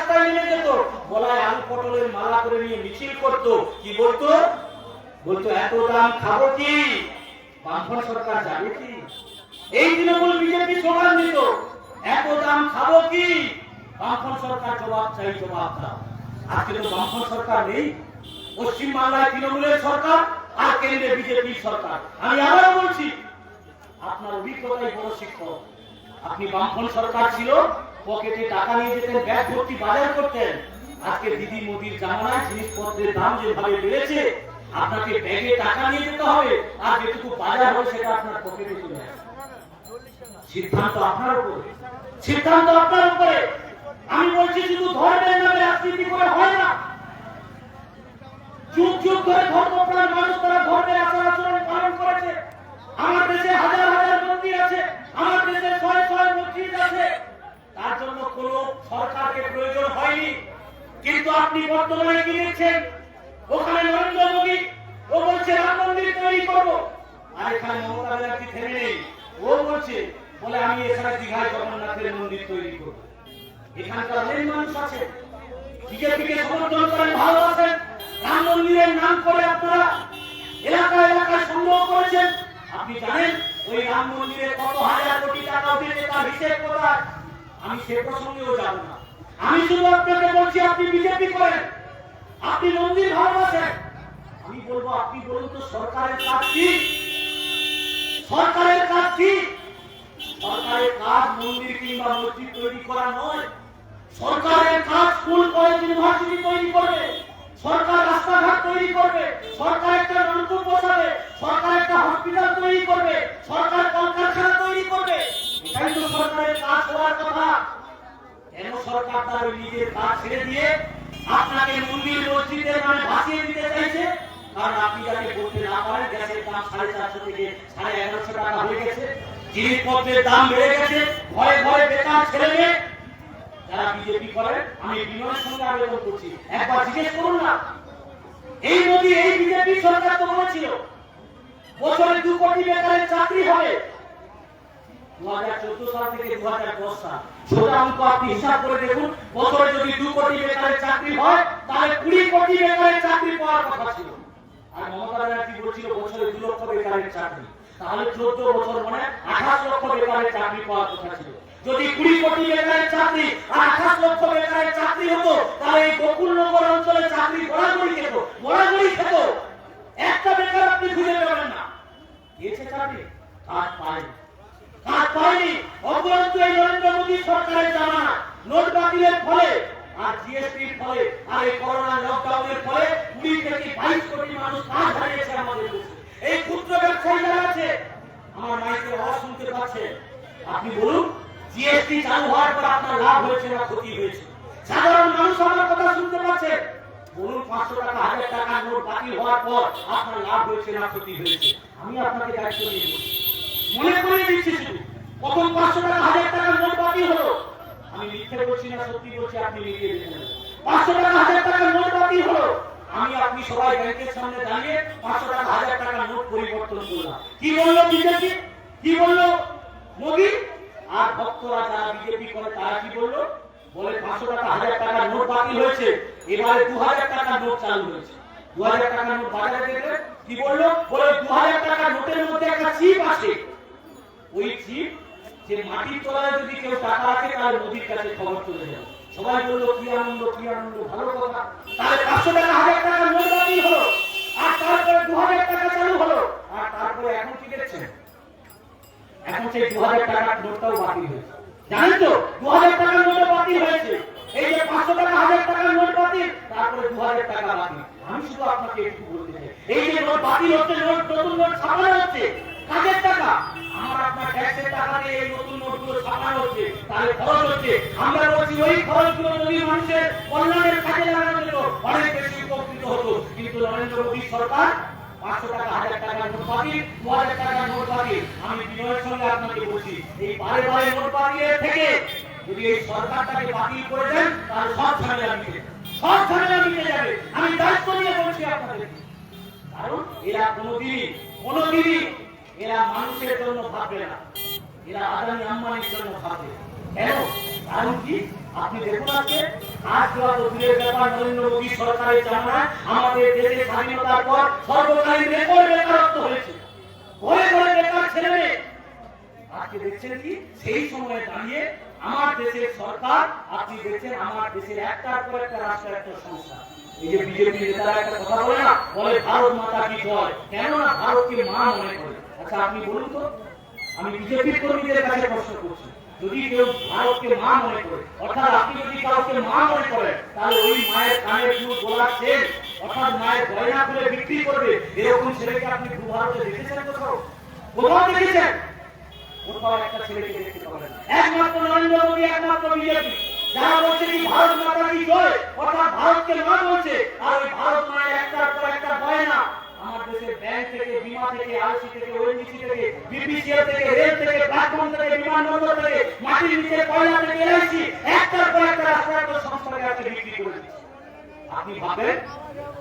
রাস্তায় নেমে যেত। গলায় আলু পটলের মালা করে নিয়ে মিছিল করত। কি বলতো? বলতো, এত দাম খাব কি? বামফ্রন্ট সরকার যাবে কি? এই তৃণমূল বিজেপি স্লোগান দিত, এত দাম খাব কি? বামফ্রন্ট সরকার জবাব চাই, জবাব দাও। আজকে তো বামফ্রন্ট সরকার নেই। পশ্চিম বাংলায় তৃণমূলের সরকার আর কেন্দ্রে বিজেপির সরকার। আমি আবারও বলছি, আপনার অভিজ্ঞতাই বড় শিক্ষক। আপনি বামফ্রন্ট সরকার ছিল পকেটে টাকা নিয়ে যেতেন, ব্যাগ ভর্তি বাজার করতেন। আজকে দিদি মোদির জামানায় জিনিসপত্রের দাম যেভাবে বেড়েছে, আপনাকে ব্যাগে টাকা নিয়ে যেতে হবে, আর যেটুকু বাজার হবে সেটা আপনার পকেটে চলে আসবে। সিদ্ধান্ত আপনার উপরে। সিদ্ধান্ত আপনার উপরে। আমি বলছি শুধু ধর্মের নামে রাজনীতি করে হয় না। যুগ যুগ ধরে ধর্মপ্রাণ মানুষ তারা ধর্মের আচার আচরণ পালন করেছে। আমার দেশে হাজার হাজার মন্দির আছে, আমার দেশে ছয় ছয় মসজিদ আছে। তার জন্য কোন সরকারকে প্রয়োজন হয়নি। কিন্তু আপনি বর্তমানে কি দেখছেন? ওখানে নরেন্দ্র মোদী, ও বলছে রাম মন্দির তৈরি করব। আর এখানে মমতা ব্যানার্জি থেমে নেই। ও বলছে, বলে আমি এখানে দীঘায় জগন্নাথের মন্দির তৈরি করব। এখানকার অনেক মানুষ আছে। বিজেপিকে সমর্থন করেন, ভালোবাসেন। রাম মন্দিরের নাম করে আপনারা এলাকা এলাকায় সংগ্রহ করেছেন। আপনি জানেন, ওই রাম মন্দিরে কত হাজার কোটি টাকা উঠেছে, তার হিসেব কোথায়? আমি সে প্রসঙ্গেও না। আমি শুধু আপনাকে বলছি, আপনি বিজেপি করেন। আপনি মন্দির ভালোবাসেন আমি বলব, আপনি বলুন তো, সরকারের কাজ কি? সরকারের কাজ কি? সরকারের কাজ মন্দির কিংবা মসজিদ তৈরি করা নয়। সরকারের কাজ স্কুল, কলেজ, ইউনিভার্সিটি তৈরি করবে। সরকার রাস্তাঘাট তৈরি করবে। সরকার একটা নলকূপ বসাবে। সরকার একটা হসপিটাল তৈরি করবে। সরকার কলকারখানা তৈরি করবে। এটাই সরকারের কাজ হওয়ার কথা। কেন সরকার তার নিজের কাজ ছেড়ে দিয়ে আপনাকে মন্দির মসজিদের নামে ভাসিয়ে দিতে চাইছে? কারণ আপনি যাকে বলতে না পারেন, গ্যাসের দাম সাড়ে চারশো থেকে সাড়ে এগারোশো টাকা হয়ে গেছে। জিনিসপত্রের দাম বেড়ে গেছে। ঘরে ঘরে বেকার ছেলে মেয়ে। যারা বিজেপি করে, আমি বিনয়ের সঙ্গে আবেদন করছি। একবার জিজ্ঞেস করুন না। এই মোদী, এই বিজেপি সরকার তো বলেছিল, বছরে দু কোটি বেকারের চাকরি হবে। আর মানে আঠাশ লক্ষ বেকারের চাকরি পাওয়ার কথা ছিল। যদি কুড়ি কোটি বেকারের চাকরি আর আঠাশ লক্ষ বেকারের চাকরি হতো, তাহলে এই গোকুলনগর অঞ্চলে চাকরি গড়াগড়ি খেত গড়াগড়ি খেত। একটা বেকার আপনি খুঁজে পাবেন না। চাকরি, কাজ পায়নি কাজ পায়নি অপরন্ত এই নরেন্দ্র মোদী সরকারের জামানা নোট বাতিলের ফলে আর জিএসটির ফলে আর এই করোনা লকডাউনের ফলে কুড়ি থেকে বাইশ কোটি মানুষ কাজ হারিয়েছে আমাদের এই ক্ষুদ্র ব্যবসায়ী আছে। আমার মাইকে আওয়াজ শুনতে পাচ্ছে। আপনি বলুন জিএসটি চালু হওয়ার পর আপনার লাভ হয়েছে না ক্ষতি হয়েছে? সাধারণ মানুষ আমার কথা শুনতে পাচ্ছে। বলুন, পাঁচশো টাকা, হাজার টাকা নোট বাতিল হওয়ার পর আপনার লাভ হয়েছে না ক্ষতি হয়েছে? আমি আপনাকে দায়িত্ব নিয়ে মনে করে দিচ্ছি শুধু। কখন পাঁচশো টাকা, হাজার টাকার নোট বাতিল হলো? আমি মিথ্যে বলছি না, সত্যি বলছি, আপনি মিলিয়ে নেবেন পাঁচশো টাকা, হাজার টাকার নোট বাতিল হলো? আমি আপনি সবাই ব্যাংকের সামনে দাঁড়িয়ে পাঁচশো টাকা, হাজার টাকার নোট পরিবর্তন করলাম। কি বলল বিজেপি? কি বলল মোদী? আর ভক্তরা যারা বিজেপি করে, তারা কি বলল? বলে পাঁচশো টাকা, হাজার টাকার নোট বাতিল হয়েছে। এবারে দু হাজার টাকার নোট চালু হয়েছে। দু হাজার টাকার নোট বাজারে দেখলে কি বলল? বলে দু হাজার টাকার নোটের মধ্যে একটা চিপ আছে। ওই চিপ যে মাটির তলায় যদি কেউ টাকা রাখে, তাহলে নদীর কাছে খবর চলে যাবে সবাই বলল, কি আনন্দ কি আনন্দ, ভালো কথা। তাহলে পাঁচশো টাকা, হাজার টাকা নোট হলো, আর তারপরে দু হাজার টাকা চালু হলো, আর তারপরে এখন কি দেখছেন? এখন সেই দু হাজার টাকার নোটটাও বাতিল হয়েছে। জানেন তো, দু হাজার টাকার নোটও বাতিল হয়েছে। এই যে পাঁচশো টাকা, হাজার টাকার নোট বাতিল, তারপরে দু হাজার টাকা বাতিল। আমি শুধু আপনাকে একটু বলতে চাই, এই যে নোট বাতিল হচ্ছে, নোট নতুন নোট ছাপানো হচ্ছে, কাজের টাকা। আমার আপনার ট্যাক্সের টাকা দিয়ে এই নতুন নোটগুলো ছাপানো হচ্ছে, তাহলে খরচ হচ্ছে। আমরা বলছি, ওই খরচগুলো যদি মানুষের কল্যাণের কাজে লাগানো যেত অনেক বেশি উপকৃত হতো। কিন্তু নরেন্দ্র মোদী সরকার পাঁচশো টাকা, হাজার টাকার নোট বাতিল দু হাজার টাকার নোট বাতিল আমি বিনয়ের সঙ্গে আপনাকে বলছি, এই বারে বারে নোট বাতিলের থেকে যদি এই সরকারটাকে বাতিল করে দেন, তাহলে সব ঝামেলা মিটে সব ঝামেলা মিটে যাবে। আমি দায়িত্ব নিয়ে বলছি আপনাদের কারণ এরা কোনোদিনই কোনোদিনই এরা মানুষের জন্য ভাববে না। এরা আদানি আম্বানির জন্য ভাববে। কেন? কারণ কি? আপনি দেখুন আজকে, আজ ব্যাপার নরেন্দ্র মোদী সরকারের আমাদের স্বাধীনতার পর সর্বকালীন রেকর্ড বেকারত্ব হয়েছে। বেকার ছেলে মেয়ে। আজকে দেখছেন কি? সেই দাঁড়িয়ে আমার দেশের সরকার, আপনি দেখছেন আমার দেশের একটার পর একটা রাষ্ট্র একটা সংস্থা। এই যে বিজেপি নেতারা একটা কথা বলে না? বলে, ভারত মাতা কি জয়? কেননা ভারতকে মা মনে করে। আচ্ছা আপনি বলুন তো, আমি বিজেপির কর্মীদের কাছে প্রশ্ন করছি। যদি কেউ ভারতকে মা মনে করে, অর্থাৎ আপনি যদি কাউকে মা মনে করেন, তাহলে ওই মায়ের কানের দুধ গোলাপ তেল, অর্থাৎ মায়ের গয়না খুলে বিক্রি করবে, এরকম ছেলেকে আপনি ভারতে দেখেছেন কোথাও? কোথাও দেখেছেন? একটা ছেলেকে দেখতে পাবেন। একমাত্র নরেন্দ্র মোদী, একমাত্র বিজেপি। যারা বলছে কি ভারত মাতা কি জয়, অর্থাৎ ভারতকে মা বলছে, আর ওই ভারত মায়ের একটার পর একটা হয় না। দেশের ব্যাংক থেকে, বিমা থেকে আলসি থেকে ওএনজিসি থেকে বিপিসিএল থেকে, রেল থেকে, প্ল্যাটফর্ম থেকে, বিমানবন্দর থেকে, মাটির নিচে, কয়লা থেকে, এলআইসি, একটার পর একটা রাষ্ট্রায়ত্ত সংস্থাকে আজকে বিক্রি করে আপনি ভাবেন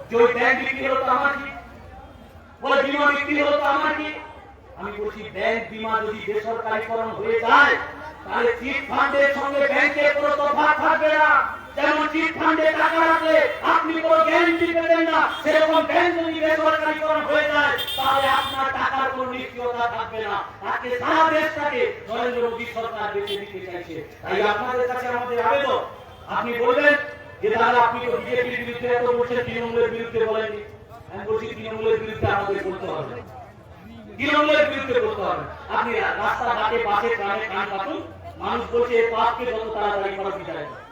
যে ওই ব্যাংক বিক্রি হলো তো আমার কি? বলে বিমা বিক্রি হলো তো আমার কি? আমি বলছি, ব্যাংক বিমা যদি বেসরকারীকরণ হয়ে যায়, তাহলে চিট ফান্ডের সঙ্গে ব্যাংকের কোনো তফাৎ থাকবে না। যেমন চিট ফান্ডে আপনি কোনো গ্যারান্টি পেতেন না। সেরকম ব্যাংক যদি বেসরকারীকরণ হয়ে যায়, তাহলে আপনার টাকার কোনো নিশ্চয়তা থাকবে না। আজকে সারা দেশটাকে নরেন্দ্র মোদী সরকার বেঁচে দিতে চাইছে। তাই আপনাদের কাছে আমাদের আবেদন। আপনি বলবেন যে, দাদা, আপনি তো বিজেপির বিরুদ্ধে এত বলছেন, তৃণমূলের বিরুদ্ধে বলেননি। আমি বলছি, তৃণমূলের বিরুদ্ধে আমাদের বলতে হবে তৃণমূলের বিরুদ্ধে বলতে হবে আপনি রাস্তাঘাটে বাসে ট্রামে কান পাতুন মানুষ বলছে এ পাপকে যত তাড়াতাড়ি করা করো।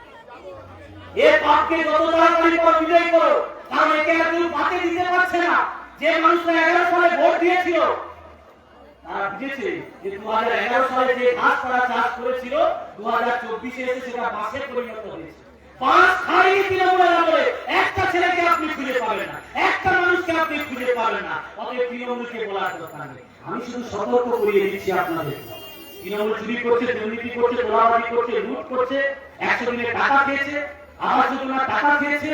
এ পাপকে যত তাড়াতাড়ি করা, বিদায় করো। কারণ একে একজন পাতে দিতে পারছে না। যে মানুষরা এগারো সালে ভোট দিয়েছিল, তারা বুঝেছে যে দু হাজার এগারো সালে যে ঘাস তারা চাষ করেছিল দু হাজার চব্বিশে এসে সেটা বাসে পরিণত হয়েছে। পাঁচ খাড়ি তৃণমূলের আমলে একটা ছেলেকে আপনি খুঁজে পাবেন না, একটা মানুষকে আপনি খুঁজে পাবেন না। অতএব তৃণমূলকে বলার দরকার নেই। আমি শুধু সতর্ক করিয়ে দিচ্ছি আপনাদের। তৃণমূল চুরি করছে, দুর্নীতি করছে, তোলাবাজি করছে, লুট করছে, একশো দিনে টাকা খেয়েছে আবাস যোজনার টাকা খেয়েছে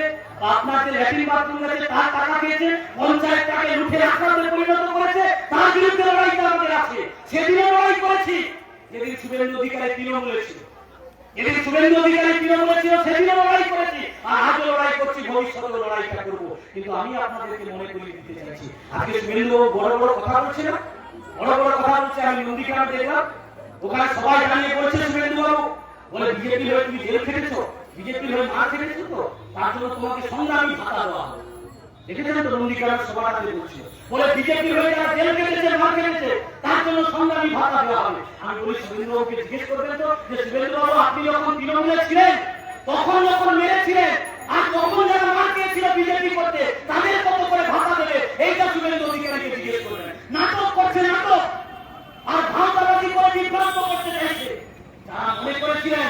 আপনার যে বাথরুম আছে তার টাকা খেয়েছে পঞ্চায়েত টাকে লুঠে আক্রান্তে পরিণত করেছে, তার বিরুদ্ধে লড়াইটা আমাদের আছে। সেদিনও লড়াই করেছি। যেদিন শুভেন্দু অধিকারী তৃণমূলে ছিল যেদিন শুভেন্দু লড়াই করেছি। আর লড়াই করছি ভবিষ্যতে লড়াইটা করব। কিন্তু আমি আপনাদেরকে মনে করিয়ে দিতে চাইছি, আজকে শুভেন্দু বড় বড় কথা বলছে না? বড় বড় কথা বলছে আমি দেখলাম। ওখানে সবাই জানিয়ে বলছে শুভেন্দু বাবু বলে, বিজেপি হয়ে তুমি জেল খেটেছো? বিজেপি মার তো, তার জন্য তোমাকে সংগ্রামী ভাতা দেওয়া হবে। দেখেছেন তো নন্দীগ্রাম আগে বলে বিজেপি হয়ে যারা জেল মার তার জন্য সংগ্রামী ভাতা দেওয়া হবে। আমি বলি শুভেন্দুবাবুকে জিজ্ঞেস করবেন তো, যে আপনি যখন তৃণমূলে ছিলেন, তখন যখন মেরেছিলেন, আর তখন যারা মার খেয়েছিল বিজেপি করতে তাদের কত করে ভাতা দেবে এইটা শুভেন্দু অধিকারীকে জিজ্ঞেস করবেন নাটক করছে নাটক আর ভাওতাবাজি করে বিভ্রান্ত করতে চাইছে যারা মনে করেছিলেন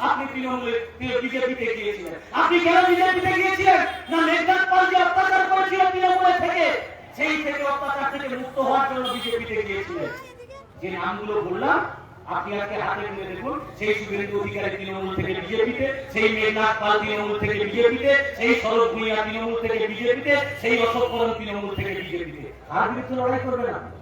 আপনি তৃণমূলে বিজেপিতে গিয়েছিলেন? আপনি সেই থেকে অত্যাচার থেকে আপনি সেই শুভেন্দু অধিকারী তৃণমূল থেকে বিজেপিতে, সেই সেই শরৎ থেকে বিজেপিতে, সেই অশোক তৃণমূল থেকে বিজেপিতে। কার বিরুদ্ধে লড়াই করবে না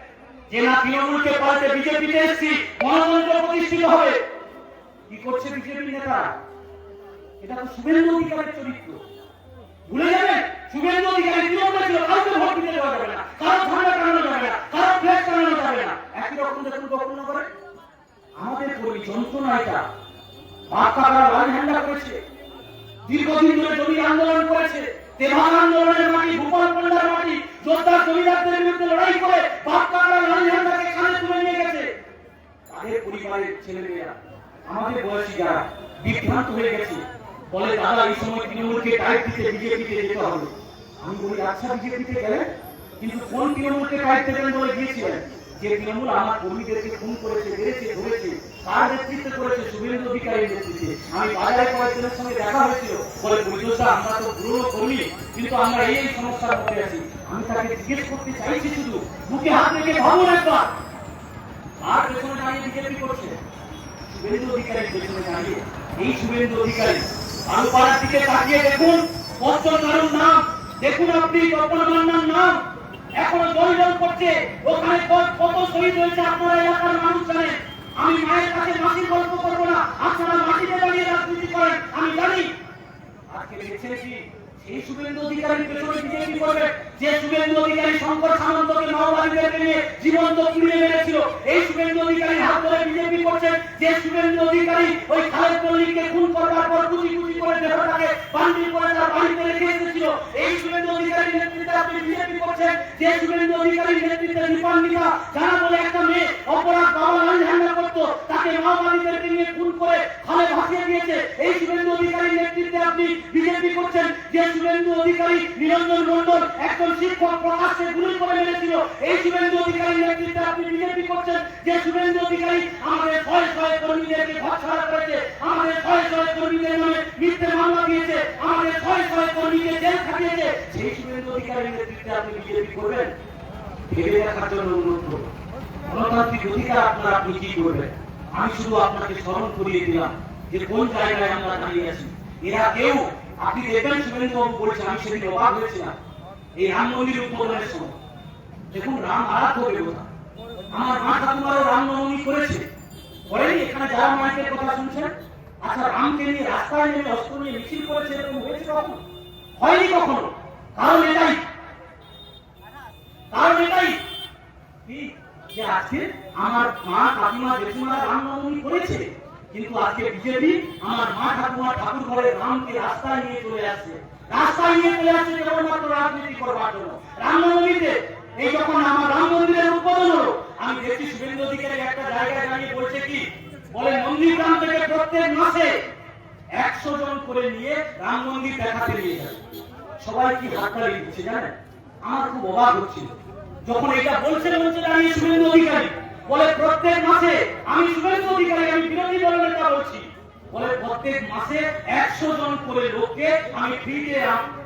যে তৃণমূলকে পাল্টে বিজেপিতে গণতন্ত্র প্রতিষ্ঠিত হবে। কি করছে বিজেপি এটা তো শুভেন্দু অধিকারের চরিত্র। ভুলে যাবেন, শুভেন্দু অধিকারী তৃণমূলে ছিল, কাউকে ভোট দিতে দেওয়া যাবে না। কারও টানানো যাবে না, কারও যাবে না। একই রকম দেখুন করে আমাদের যন্ত্রণা এটা। লাল ঝান্ডা করেছে। দীর্ঘদিন ধরে জমি আন্দোলন করেছে। তেভাগা আন্দোলনের মাটি ভূপাল পণ্ডার মাটি যোদ্ধা জমিদারদের বিরুদ্ধে লড়াই করে বাপ কাকড়া লাল ঝান্ডাকে কানে তুলে নিয়ে গেছে। তাদের পরিবারের ছেলেমেয়েরা, আমাদের বয়সী যারা, বিভ্রান্ত হয়ে গেছে। বলে, দাদা, এই সময় তৃণমূলকে টাইট দিতে বিজেপিতে যেতে হবে। আমি বলি আচ্ছা বিজেপিতে গেলেন? কিন্তু কোন তৃণমূলকে টাইট দেবেন বলে গিয়েছিলেন? যে তৃণমূল আমার কর্মীদেরকে খুন করেছে, মেরেছে, ধরেছে কার নেতৃত্বে করেছে শুভেন্দু অধিকারীর নেতৃত্বে। আমি বাজারে কয়েকজনের সঙ্গে দেখা হয়েছিল। বলে, পরিচর্যা, আমরা তো পুরনো কর্মী, কিন্তু আমরা এই সমস্যার মধ্যে আছি। আমি তাকে জিজ্ঞেস করতে চাইছি শুধু বুকে হাত রেখে ভাবুন একবার। আর পেছনে দাঁড়িয়ে বিজেপি করছে, শুভেন্দু অধিকারীর পেছনে দাঁড়িয়ে এই শুভেন্দু অধিকারী আলুপাড়ার দিকে তাকিয়ে দেখুন পঞ্চম কারণ নাম। দেখুন আপনি তপন মান্নার নাম। এখনও জল করছে, ওখানে কত শহীদ হয়েছে আপনারা এলাকার মানুষ জানেন। আমি মায়ের কাছে মাসির গল্প করব না, আপনারা মাটিতে দাঁড়িয়ে রাজনীতি করেন, আমি জানি। আজকে দেখেছি, সেই শুভেন্দু অধিকারীর পেছনে বিজেপি করবে। যে শুভেন্দু অধিকারী শঙ্কর সামন্তকে মাওবাদীদেরকে নিয়ে জীবন্ত পুড়িয়ে মেরেছিল, এই শুভেন্দু অধিকারী হাত ধরে বিজেপি করছে যে শুভেন্দু অধিকারী ওই খালেদ মল্লিককে খুন করবার পর কুচি কুচি করে দেহটাকে বান্ডিল করে তার বাড়িতে রেখে এসেছিল। এই শুভেন্দু অধিকারীর নেতৃত্বে আপনি বিজেপি করছেন। যে শুভেন্দু অধিকারীর নেতৃত্বে দীপান্বিতা যারা বলে একটা মেয়ে অপরাধ বাবা লাল ঝান্ডা করতো, তাকে মাওবাদীদেরকে নিয়ে খুন করে খালে ভাসিয়ে দিয়েছে। এই শুভেন্দু অধিকারীর নেতৃত্বে আপনি বিজেপি করছেন। যে শুভেন্দু অধিকারী নিরঞ্জন মন্ডল একজন শিক্ষক প্রকাশ্যে গুলি করে মেরেছিল, এই শুভেন্দু অধিকারীর নেতৃত্বে আপনি বিজেপি করছেন। যে শুভেন্দু অধিকারী আমাদের শয়ে শয়ে কর্মীদেরকে ঘর করেছে, আমাদের শয়ে শয়ে কর্মীদের নামে মিথ্যে মামলা দিয়েছে, আমাদের শয়ে শয়ে কর্মীকে জেল খাটিয়েছে, সেই শুভেন্দু অধিকারীর নেতৃত্বে আপনি বিজেপি করবেন? ভেবে দেখার জন্য অনুরোধ করব। গণতান্ত্রিক অধিকার আপনারা আপনি কি করবেন? আমি শুধু আপনাকে স্মরণ করিয়ে দিলাম যে কোন জায়গায় আমরা দাঁড়িয়ে আছি? এরা কেউ? আপনি দেখবেন শুভেন্দু বাবু বলছেন, আমি সেদিন অবাক হয়েছিলাম। এই রাম মন্দির উদ্বোধনের সময়। দেখুন, রাম আরাধ্য দেবতা। আমার মা ঠাকুমারও রামনবমী করেছে। করেনি? এখানে যারা মায়ের কথা শুনছেন আচ্ছা রামকে নিয়ে রাস্তায় নেমে অস্ত্র নিয়ে মিছিল করেছে, এরকম হয়েছে কখনো? হয়নি কখনো। কারণ এটাই। কারণ এটাই। যে আজকে আমার মা কাকিমা জেঠিমা রামনবমী করেছে। কিন্তু আজকে বিজেপি আমার মা ঠাকুমা ঠাকুর ঘরে রামকে রাস্তায় নিয়ে চলে আসছে। রাস্তায় নিয়ে চলে আসছে কেবলমাত্র রাজনীতি করবার জন্য। রামনবমীতে এই যখন আমার রাম মন্দিরের উদ্বোধন হলো, আমি দেখছি শুভেন্দু অধিকারী একটা জায়গায় দাঁড়িয়ে বলছে কি? বলে নন্দীগ্রাম থেকে প্রত্যেক মাসে একশো জন করে নিয়ে রাম মন্দির দেখাতে নিয়ে যাবে। সবাই কি হাততালি দিচ্ছে জানেন? আমার খুব অবাক হচ্ছিল। যখন এটা বলছে বলছে দাঁড়িয়ে শুভেন্দু অধিকারী বলে প্রত্যেক মাসে আমি শুভেন্দু অধিকারী, আমি বিরোধী দলের নেতা বলছি। বলে প্রত্যেক মাসে একশো জন করে লোককে আমি ফ্রিতে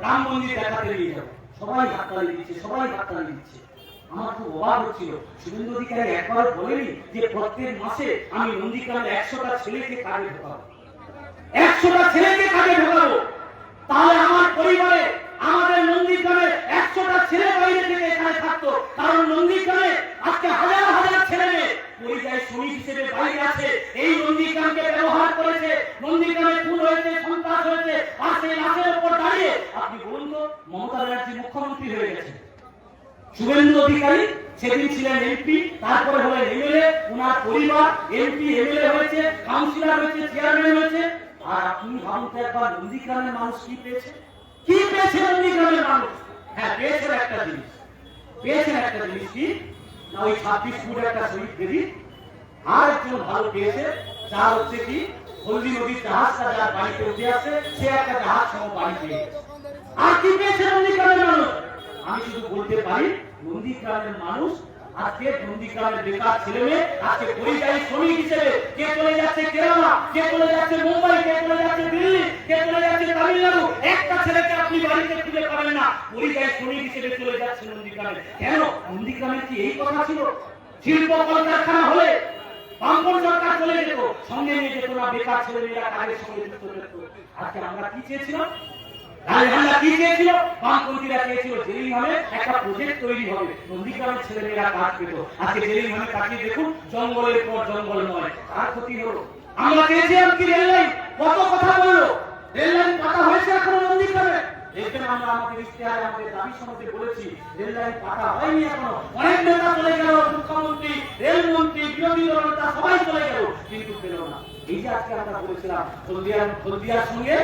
রাম মন্দির দেখাতে নিয়ে যাব। সবাই হাততালি দিচ্ছে, সবাই হাততালি দিচ্ছে। আমার খুব অবাক হচ্ছিল। শুভেন্দু অধিকারী একবার বলেনি যে প্রত্যেক মাসে আমি একশোটা ছেলেকে কাজে ঢোকাবো। একশোটা ছেলেকে কাজে ঢোকাবো। তাহলে আমার পরিবারে, আমাদের নন্দীগ্রামে একশোটা ছেলে বাইরে থেকে এখানে থাকতো। কারণ নন্দীগ্রামে আজকে হাজার হাজার ছেলে মেয়ে পরিযায়ী কি পেয়েছে? হ্যাঁ পেয়েছেন একটা জিনিস। পেয়েছেন একটা জিনিস কি? না, ওই ছাব্বিশ ফুট একটা শহীদ বেদি আর একজন ভালো পেয়েছে যা হচ্ছে কি, হলদি নদীর জাহাজটা যার বাড়িতে উঠে আসে, সে একটা জাহাজ সহ বাড়ি পেয়ে। আর কি পেয়েছে নন্দীগ্রামের মানুষ? আমি শুধু বলতে পারি, নন্দীগ্রামের মানুষ, আজকে নন্দীগ্রামের বেকার ছেলে মেয়ে, আজকে পরিযায়ী শ্রমিক হিসেবে কে চলে যাচ্ছে কেরালা, কে চলে যাচ্ছে মুম্বাই, কে চলে যাচ্ছে দিল্লি, কে চলে যাচ্ছে তামিলনাড়ু, একটা ছেলেকে আপনি বাড়িতে খুঁজে পাবেন না। পরিযায়ী শ্রমিক হিসেবে চলে যাচ্ছে নন্দীগ্রামে। কেন? নন্দীগ্রামের কি এই কথা ছিল? শিল্প কলকারখানা হলে বামপন সরকার চলে যেত, সঙ্গে নিয়ে যেত না, বেকার ছেলে মেয়েরা কাজের সঙ্গে যুক্ত যেত। আজকে আমরা কি চেয়েছিলাম জঙ্গলের পর জঙ্গল নয়। আমরা কি রেল লাইন কত কথা বলল? রেল লাইন পাতা হয়েছে এখনও নন্দীগ্রামে? দেখবেন আমরা আমাদের ইশতেহারে আমাদের দাবি সম্বন্ধে বলেছি রেল লাইন পাতা হয়নি এখনও। অনেক নেতা চলে গেল, মুখ্যমন্ত্রী, রেলমন্ত্রী, বিরোধী দল নেতা সবাই চলে গেল, কিন্তু পেল না। এই যে আজকে আমরা বলেছিলাম হলদিয়ার হলদিয়ার সঙ্গে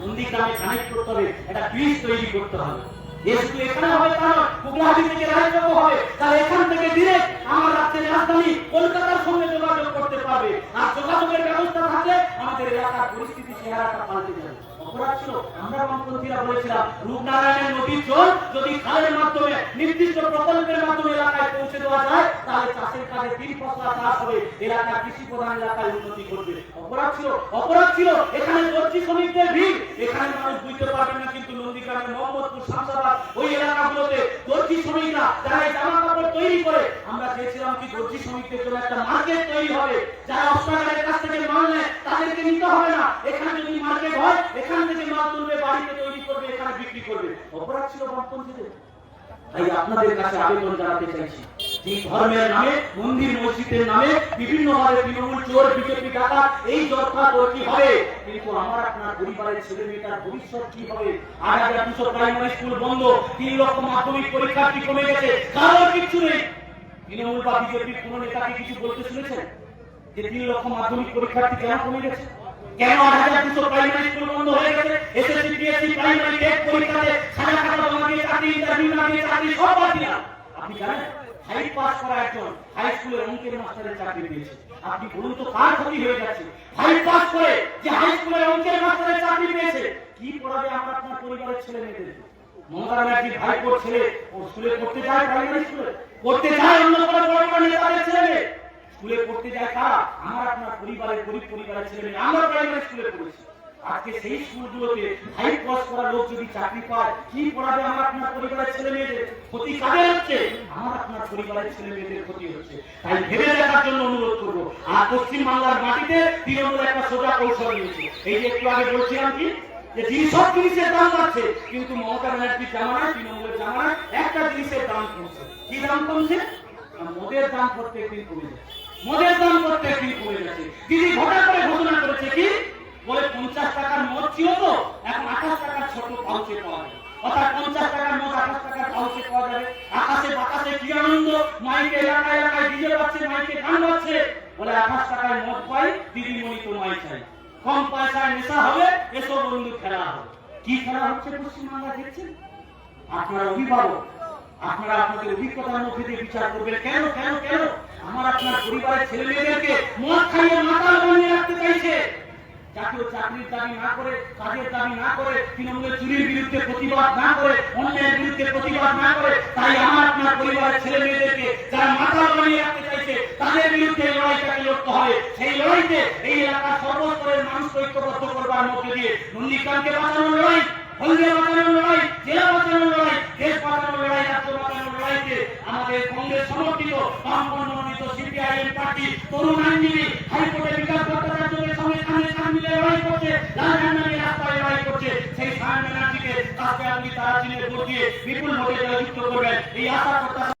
নন্দীগ্রামে কানেক্ট করতে হবে, একটা ব্রিজ তৈরি করতে হবে। এখানে এখান কলকাতার সঙ্গে যোগাযোগ করতে পারবে। আর যোগাযোগের ব্যবস্থা থাকলে আমাদের এলাকার পরিস্থিতি, চেহারাটা পাল্টে যাবে। অপরাধ এলাকার কৃষি প্রধান এলাকায় উন্নতি করবে অপরাধ ছিল অপরাধ ছিল। এখানে দর্জি শ্রমিকদের ভিড়। এখানে বুঝতে পারবে না কিন্তু নন্দীগ্রামের মোহাম্মদপুর শামসাবাদ ওই এলাকাগুলোতে দর্জি শ্রমিকরা, যারা জামা তৈরি করে আমরা চেয়েছিলাম কি দর্জি শ্রমিকদের জন্য একটা মার্কেট তৈরি হবে। যারা অস্ত্রাগারের কাছ থেকে মাল নেয়, তাদেরকে নিতে হবে না। এখানে যদি মার্কেট হয়, এখান থেকে মাল তুলবে, বাড়িতে তৈরি করবে, এখানে বিক্রি করবে। অপরাধ ছিল বামপন্থীদের। তাই আপনাদের কাছে আবেদন জানাতে চাইছি। এই ধর্মের নামে, মন্দির, মসজিদের নামে বিভিন্ন ভাবে তৃণমূল চোর, বিজেপি ডাকা এই জর্ফা তোর কি হবে? কিন্তু আমার আপনার পরিবারের ছেলে মেয়েটার ভবিষ্যৎ কি হবে? আট হাজার দুশো প্রাইমারি স্কুল বন্ধ, তিন লক্ষ মাধ্যমিক পরীক্ষার্থী কমে গেছে? কারোর কিচ্ছু নেই। তৃণমূল বা বিজেপির কোন নেতাকে কিছু বলতে শুনেছেন? যে তিন লক্ষ মাধ্যমিক পরীক্ষার্থী কেন কমে গেছে? কেন আট হাজার দুশো প্রাইমারি স্কুল বন্ধ হয়ে গেছে? এসএসসি পিএসসি প্রাইমারি টেট পরীক্ষাতে সাদা খাতা জমা দিয়ে চাকরি ইন্টারভিউ না দিয়ে চাকরি, সব বাদ আপনি জানেন? হাই পাস করা একজন হাই স্কুলের অঙ্কের মাস্টারের চাকরি পেয়েছে। আপনি বলুন তো কার ক্ষতি হয়ে যাচ্ছে? হাই পাস করে যে হাই স্কুলের অঙ্কের মাস্টারের চাকরি পেয়েছে, কি পড়াবে আপনার পরিবারের ছেলে মেয়েদের? ভাইপোর ছেলে, ও স্কুলে পড়তে যায় প্রাইমারি স্কুলে পড়তে যায় অন্য কোনো বড় বড় নেতাদের ছেলে স্কুলে পড়তে যায় আমার আপনার পরিবারের গরিব পরিবারের ছেলে মেয়ে, আমরা প্রাইমারি স্কুলে পড়েছি। আজকে সেই স্কুলগুলোতে হাই পাস করা লোক যদি চাকরি পায়, কি পড়াবে আমার আপনার পরিবারের ছেলে মেয়েদের? ক্ষতি কাদের হচ্ছে? আমার আপনার পরিবারের ছেলে মেয়েদের ক্ষতি হচ্ছে। তাই ভেবে দেখার জন্য অনুরোধ করব। আর পশ্চিম বাংলার মাটিতে তৃণমূল একটা সোজা কৌশল নিয়েছে এই যে একটু আগে বলছিলাম কি? যে সব জিনিসের দাম বাড়ছে, কিন্তু মমতা ব্যানার্জির জামানায় তৃণমূলের জামানায় একটা জিনিসের দাম কমছে। কি দাম কমছে? মদের দাম প্রত্যেক দিন কমে যাচ্ছে। মদের দাম প্রত্যেক দিন কমে যাচ্ছে। দিদি ঘটা করে ঘোষণা করেছে কি? তো। এখন আঠাশ টাকার ছোট পাউচে পাওয়া যাবে অর্থাৎ পঞ্চাশ টাকার মদ আঠাশ টাকার পাউচে পাওয়া যাবে। আকাশে বাতাসে কি আনন্দ? মাইকে এলাকায় এলাকায় ডিজে বাজছে, মাইকে গান বাজছে। বলে আঠাশ টাকায় মদ পাই, দিদিমণি তো মাই চাই। কম পয়সায় নেশা হবে এসব বন্ধু খেলা হবে। কি খেলা হচ্ছে পশ্চিমবাংলা দেখছেন? আপনারা অভিভাবক, আপনারা আপনাদের অভিজ্ঞতার মধ্যে দিয়ে বিচার করবেন। কেন কেন কেন? আমার আপনার পরিবারের ছেলে মেয়েদেরকে মদ খাইয়ে মাতাল বানিয়ে রাখতে চাইছে। জাতীয় চাকরির দাবি না করে, কাজের দাবি না করে, তৃণমূলের চুরির বিরুদ্ধে প্রতিবাদ না করে, অন্যায়ের বিরুদ্ধে প্রতিবাদ না করে, তাই আমার আপনার পরিবারের ছেলে মেয়েদেরকে যারা মাতাল বানিয়ে রাখতে চাইছে, তাদের বিরুদ্ধে লড়াইটাকে লড়তে হবে। সেই লড়াইতে এই এলাকার সর্বস্তরের মানুষ ঐক্যবদ্ধ করবার মধ্যে দিয়ে নন্দীগ্রামকে বাঁচানোর লড়াই হলদিয়া বাঁচানোর লড়াই, জেলা বাঁচানোর লড়াই, দেশ বাঁচানোর লড়াই, রাজ্য বাঁচানোর লড়াইতে আমাদের কংগ্রেস সমর্থিত, বামপন্থ মনোনীত সিপিআইএম পার্টি তরুণ আইনজীবী হাইকোর্টে বিকাশ ভট্টাচার্যের লড়াই করছে লাল রাস্তায় লড়াই করছে, সেই সায়ন ব্যানার্জিকে কাজকে আপনি তারা চিনে ভোট বিপুল ভোটে জয়যুক্ত করবেন। এই আশা প্রত্যাশা